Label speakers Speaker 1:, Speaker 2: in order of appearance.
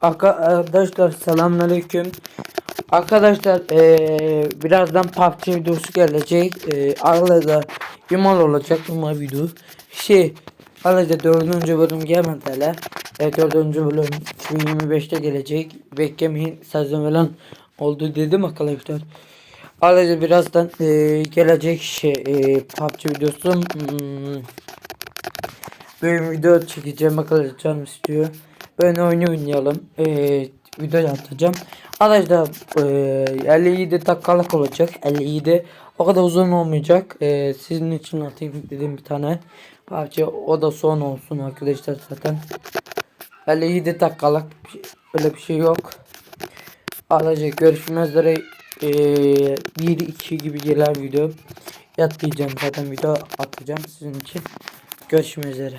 Speaker 1: Arkadaşlar selamünaleyküm. Arkadaşlar eee birazdan PUBG videosu gelecek. Eee arada yumal olacak yumal video. Şey arada dördüncü bölüm gelmedi hele. E, dördüncü bölüm 2025'te gelecek. Beklemeyin sezon oldu dedim arkadaşlar. Arada birazdan eee, gelecek şey eee PUBG videosu. Hmm, Böyle video çekeceğim arkadaşlar canım istiyor. Böyle oyunu oynayalım. Ee, video atacağım. Arkadaşlar e, 57 dakikalık olacak. 57 o kadar uzun olmayacak. Ee, sizin için atayım dedim bir tane. Parça o da son olsun arkadaşlar zaten. 57 dakikalık öyle bir şey yok. Arkadaşlar görüşmek üzere. Ee, 1-2 gibi gelen video. Yatmayacağım zaten video atacağım sizin için. Görüşmek üzere.